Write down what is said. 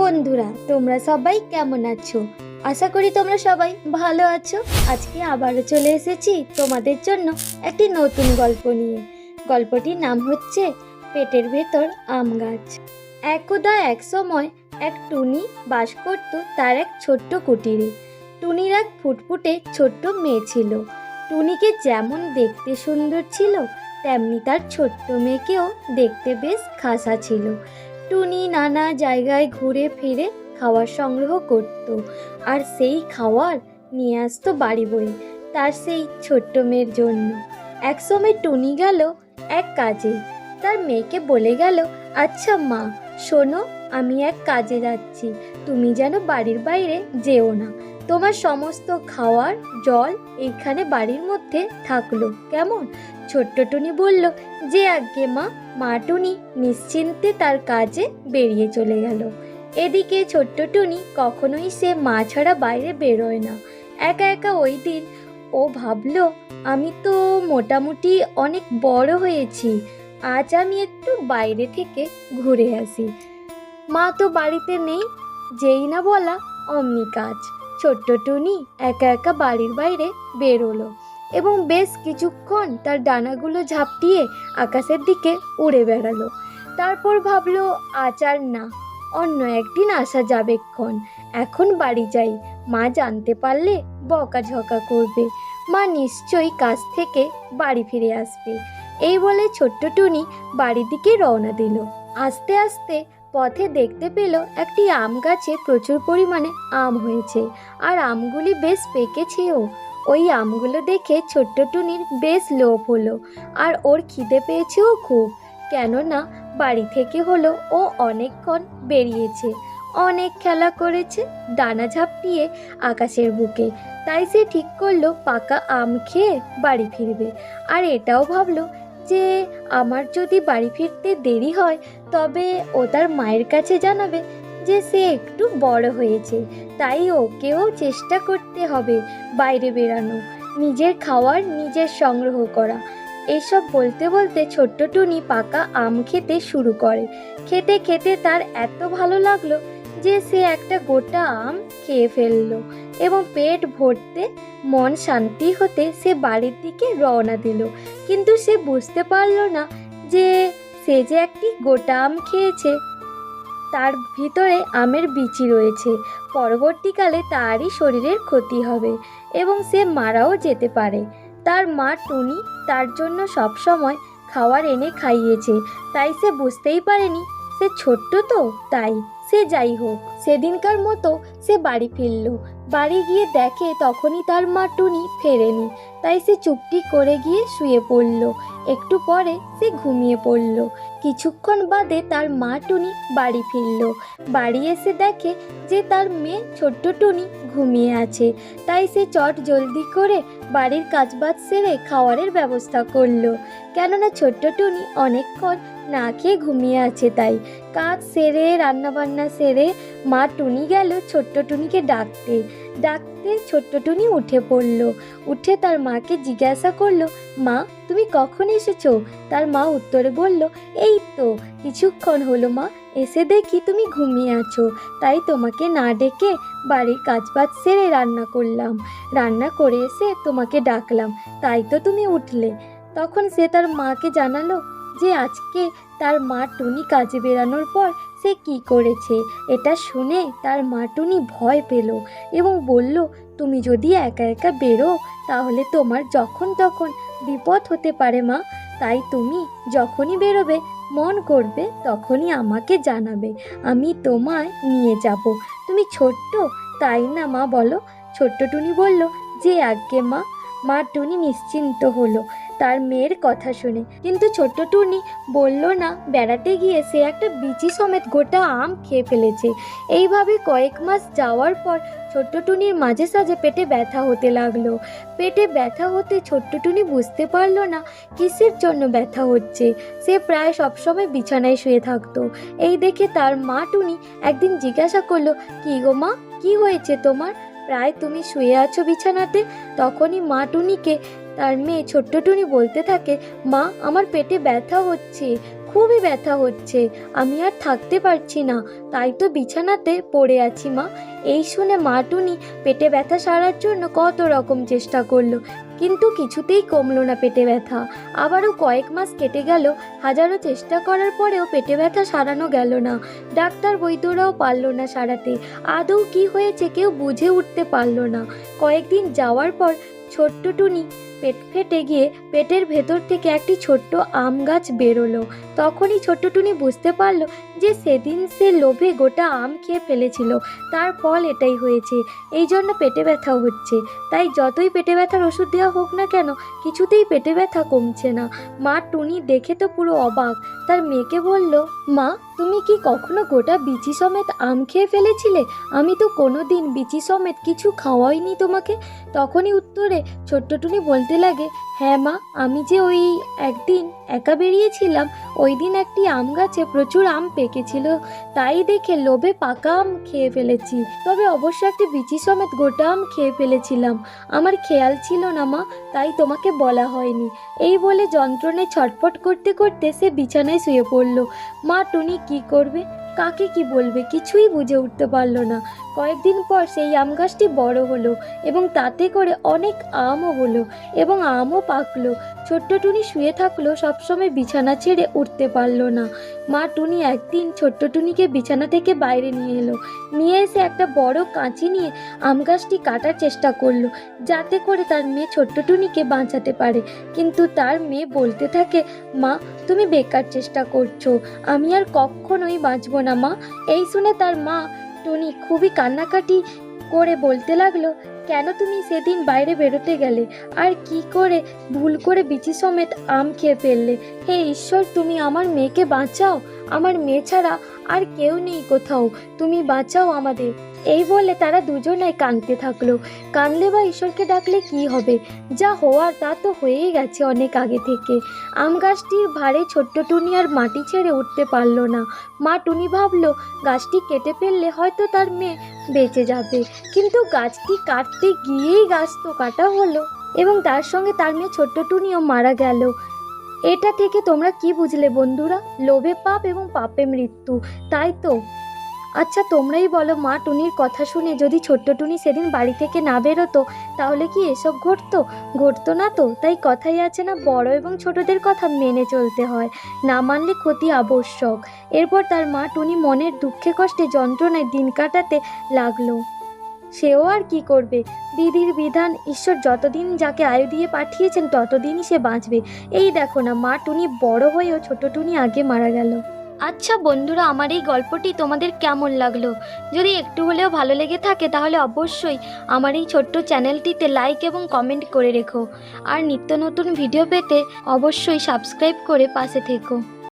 বন্ধুরা, তোমরা সবাই কেমন আছো? আশা করি তোমরা সবাই ভালো আছো। আজকে আবারও চলে এসেছি তোমাদের জন্য একটি নতুন গল্প নিয়ে। গল্পটির নাম হচ্ছে পেটের ভেতর আম গাছ। একদা এক সময় এক টুনি বাস করত তার এক ছোট্ট কুটিরে। টুনির এক ফুটফুটে ছোট্ট মেয়ে ছিল। টুনিকে যেমন দেখতে সুন্দর ছিল, তেমনি তার ছোট্ট মেয়েকেও দেখতে বেশ খাসা ছিল। টুনি নানা জায়গায় ঘুরে ফিরে খাওয়ার সংগ্রহ করত। আর সেই খাওয়ার নিয়ে আসতো বাড়ি বয়ে তার সেই ছোট্ট মেয়ের জন্য। একসময় টুনি গেল এক কাজে। তার মেয়েকে বলে গেল আচ্ছা মা, শোনো, আমি এক কাজে যাচ্ছি। তুমি যেন বাড়ির বাইরে যেও না। তোমার সমস্ত খাওয়ার জল এইখানে বাড়ির মধ্যে থাকল। কেমন? ছোট্ট টুনি বলল, যে আজ্ঞে মা মা টুনি নিশ্চিন্তে তার কাজে বেরিয়ে চলে গেল। এদিকে ছোট্ট টুনি কখনোই সে মা ছাড়া বাইরে বেরোয় না। একা একা ওই দিন ও ভাবলো, আমি তো মোটামুটি অনেক বড় হয়েছি, আজ আমি একটু বাইরে থেকে ঘুরে আসি। মা তো বাড়িতে নেই, যেই না বলা অমনি কাজ। ছোট্ট টুনি একা একা বাড়ির বাইরে বেরোলো এবং বেশ কিছুক্ষণ তার ডানাগুলো ঝাপটিয়ে আকাশের দিকে উড়ে বেড়ালো। তারপর ভাবলো আচার না, অন্য একদিন আসা যাবে ক্ষণ। এখন বাড়ি যাই। মা জানতে পারলে বকাঝকা করবে। মা নিশ্চয়ই কাজ থেকে বাড়ি ফিরে আসবে। এই বলে ছোট্ট টুনি বাড়ির দিকে রওনা দিল। আস্তে আস্তে পথে দেখতে পেল একটি আম গাছে প্রচুর পরিমাণে আম হয়েছে, আর আমগুলি বেশ পেকেছেও। ওই আমগুলো দেখে ছোট্ট টুনির বেশ লোভ হলো, আর ওর খিদে পেয়েছেও খুব। কেননা বাড়ি থেকে হলো ও অনেকক্ষণ বেরিয়েছে, অনেক খেলা করেছে, ডানা ঝাপটিয়ে আকাশের বুকে। তাই সে ঠিক করল পাকা আম খেয়ে বাড়ি ফিরবে। আর এটাও ভাবলো যে, আমার যদি বাড়ি ফিরতে দেরি হয় তবে ও তার মায়ের কাছে জানাবে যে সে একটু বড় হয়েছে। তাই ওকেও চেষ্টা করতে হবে বাইরে বেরানো, নিজের খাওয়ার, নিজের সংগ্রহ করা। এসব বলতে বলতে ছোট্ট টুনি পাকা আম খেতে শুরু করে। খেতে খেতে তার এত ভালো লাগল যে সে একটা গোটা আম খেয়ে ফেলল এবং পেট ভরতে মন শান্তি হতে সে বাড়ির দিকে রওনা দিল। কিন্তু সে বুঝতে পারল না যে সে যে একটি গোটা আম খেয়েছে। তার ভিতরে আমের বিচি রয়েছে। পরবর্তীকালে তারই শরীরের ক্ষতি হবে এবং সে মারাও যেতে পারে। তার মা টুনি তার জন্য সবসময় খাওয়ার এনে খাইয়েছে। তাই সে বুঝতেই পারেনি, সে ছোট্ট তো, তাই সে যাই হোক, সেদিনকার মতো সে বাড়ি ফিরল। বাড়ি গিয়ে দেখে তখনই তার মা টুনি ফেরেনি, তাই সে চুপটি করে গিয়ে শুয়ে পড়ল। একটু পরে সে ঘুমিয়ে পড়ল। কিছুক্ষণ বাদে তার মা টুনি বাড়ি ফিরল। বাড়ি এসে দেখে যে তার মেয়ে ছোট্ট টুনি ঘুমিয়ে আছে, তাই সে চট জলদি করে বাড়ির কাজবাজ সেরে খাওয়ারের ব্যবস্থা করল। কেননা ছোট্ট টুনি অনেকক্ষণ না খেয়ে ঘুমিয়ে আছে তাই। কাজ সেরে, রান্নাবান্না সেরে মা টুনি গেল ছোট্ট টুনিকে ডাকতে। ডাকতে ছোট্ট টুনি উঠে পড়ল। উঠে তার মাকে জিজ্ঞাসা করল, মা, তুমি কখন এসেছ? তার মা উত্তরে বলল, এই তো, কিছুক্ষণ হলো মা, এসে দেখি তুমি ঘুমিয়ে আছো। তাই তোমাকে না ডেকে বাড়ির কাজবাজ সেরে রান্না করলাম। রান্না করে এসে তোমাকে ডাকলাম, তাই তো তুমি উঠলে। তখন সে তার মাকে জানালো যে আজকে তার মা টুনি কাজে বেরানোর পর সে কি করেছে? এটা শুনে তার মা টুনি ভয় পেল এবং বলল, তুমি যদি একা একা বেরো, তাহলে তোমার যখন তখন বিপদ হতে পারে মা। তাই তুমি যখনই বেরোবে, মন করবে, তখনই আমাকে জানাবে। আমি তোমায় নিয়ে যাব। তুমি ছোট্ট, তাই না মা বলো? ছোট্ট টুনি বলল, যে আজ্ঞে মা। মা টুনি নিশ্চিন্ত হলো। তার মেয়ের কথা শুনে। কিন্তু ছোট্ট টুনি বলল, না, বেড়াতে গিয়ে সে একটা বিচি সমেত গোটা আম খেয়ে ফেলেছে। এইভাবে কয়েক মাস যাওয়ার পর ছোট্ট টুনির মাঝে সাঝে পেটে ব্যথা হতে লাগল। পেটে ব্যথা হতে ছোট্ট টুনি বুঝতে পারল না কিসের জন্য ব্যথা হচ্ছে। সে প্রায় সবসময় বিছানায় শুয়ে থাকতো। এই দেখে তার মা টুনি একদিন জিজ্ঞাসা করল, কি গো মা, কি হয়েছে তোমার? প্রায় তুমি শুয়ে আছো বিছানাতে? তখনই মা টুনিকে তার মেয়ে ছোট্ট টুনি বলতে থাকে, মা, আমার পেটে ব্যথা হচ্ছে, খুবই ব্যথা হচ্ছে, আমি আর থাকতে পারছি না, তাই তো বিছানাতে পড়ে আছি মা। এই শুনে মা টুনি পেটে ব্যথা সারার জন্য কত রকম চেষ্টা করল, কিন্তু কিছুতেই কমলো না পেটে ব্যথা। আবারও কয়েক মাস কেটে গেল, হাজারো চেষ্টা করার পরেও পেটে ব্যথা সারানো গেল না। ডাক্তার বৈদ্যরাও পারল না সারাতে, আদৌ কি হয়েছে কেউ বুঝে উঠতে পারল না। কয়েকদিন যাওয়ার পর ছোট্ট টুনি পেট ফেটে গিয়ে পেটের ভেতর থেকে একটি ছোট্ট আম গাছ বেরোলো। তখনই ছোট্ট টুনি বুঝতে পারল যে সেদিন সে লোভে গোটা আম খেয়ে ফেলেছিল, তার ফল এটাই হয়েছে। এই জন্য পেটে ব্যথাও হচ্ছে। তাই যতই পেটে ব্যথার ওষুধ দেওয়া হোক না কেন, কিছুতেই পেটে ব্যথা কমছে না। মা টুনি দেখে তো পুরো অবাক। তার মেয়েকে বলল, মা, তুমি কি কখনো গোটা বিচি সমেত আম খেয়ে ফেলেছিলে? আমি তো কোনো দিন বিচি সমেত কিছু খাওয়াইনি তোমাকে। তখনই উত্তরে ছোট্ট টুনি বলতে লাগে হ্যাঁ মা, আমি যে ওই একদিন একা বেরিয়েছিলাম ওই দিন একটি আম গাছে প্রচুর আম পেকেছিল, তাই দেখে লোভে পাকা আম খেয়ে ফেলেছি। তবে অবশ্য একটি বিচি সমেত গোটা আম খেয়ে ফেলেছিলাম। আমার খেয়াল ছিল না মা, তাই তোমাকে বলা হয়নি। এই বলে যন্ত্রণায় ছটফট করতে করতে সে বিছানায় শুয়ে পড়ল। মা, টুনি কি করবে? কাকে কি বলবে? কিছুই বুঝে উঠতে পারল না। কয়েকদিন পর সেই আম গাছটি বড় হলো এবং তাতে করে অনেক আমও হলো এবং আমও পাকলো। ছোট্ট টুনি শুয়ে থাকল, সবসময় বিছানা ছেড়ে উঠতে পারল না। মা টুনি একদিন ছোট্ট টুনিকে বিছানা থেকে বাইরে নিয়ে এলো। নিয়ে এসে একটা বড় কাঁচি নিয়ে আম গাছটি কাটার চেষ্টা করল, যাতে করে তার মেয়ে ছোট্ট টুনিকে বাঁচাতে পারে। কিন্তু তার মেয়ে বলতে থাকে, মা, তুমি বেকার চেষ্টা করছ। আমি আর কখনোই বাঁচবো না, মা। এই শুনে তার মা টুনি খুবই কান্নাকাটি করে বলতে লাগল, কেন তুমি সেদিন বাইরে বেরোতে গেলে? আর কি করে ভুল করে বিচি সমেত আম খেয়ে ফেললে? হে ঈশ্বর, তুমি আমার মেয়েকে বাঁচাও। আমার মেয়ে ছাড়া আর কেউ নেই কোথাও। তুমি বাঁচাও আমাদের। এই বলে তারা দুজনাই কাঁদতে থাকল। কাঁদলে বা ঈশ্বরকে ডাকলে কি হবে? যা হওয়ার তা তো হয়েই গেছে অনেক আগে থেকে। আম গাছটির ভারে ছোট্ট টুনি আর মাটি ছেড়ে উঠতে পারল না। মা টুনি ভাবলো, গাছটি কেটে ফেললে হয়তো তার মেয়ে বেঁচে যাবে। কিন্তু গাছটি কাটতে গিয়েই গাছ তো কাটা হলো এবং তার সঙ্গে তার মেয়ে ছোট্ট টুনিও মারা গেল। এটা থেকে তোমরা কি বুঝলে বন্ধুরা? লোভে পাপ এবং পাপে মৃত্যু, তাই তো? আচ্ছা তোমরাই বলো মা, টুনির কথা শুনে যদি ছোট্ট টুনি সেদিন বাড়ি থেকে না বেরোতো, তাহলে কি এসব ঘটতো? ঘটতো না তো, তাই কথাই আছে না, বড় এবং ছোটদের কথা মেনে চলতে হয়, না মানলে ক্ষতি আবশ্যক। এরপর তার মা টুনি মনের দুঃখে কষ্টে যন্ত্রণায় দিন কাটাতে লাগল। সেও আর কি করবে? বিধির বিধান ঈশ্বর যতদিন যাকে আয়ু দিয়ে পাঠিয়েছেন, ততদিনই সে বাঁচবে। এই দেখো না মা, টুনি বড় হয়েও ছোট টুনি আগে মারা গেল। আচ্ছা বন্ধুরা, আমার এই গল্পটি তোমাদের কেমন লাগল? যদি একটু হলেও ভালো লেগে থাকে তাহলে অবশ্যই আমার এই ছোট্ট চ্যানেলটিতে লাইক এবং কমেন্ট করে রেখো। আর নিত্য নতুন ভিডিও পেতে অবশ্যই সাবস্ক্রাইব করে পাশে থেকো।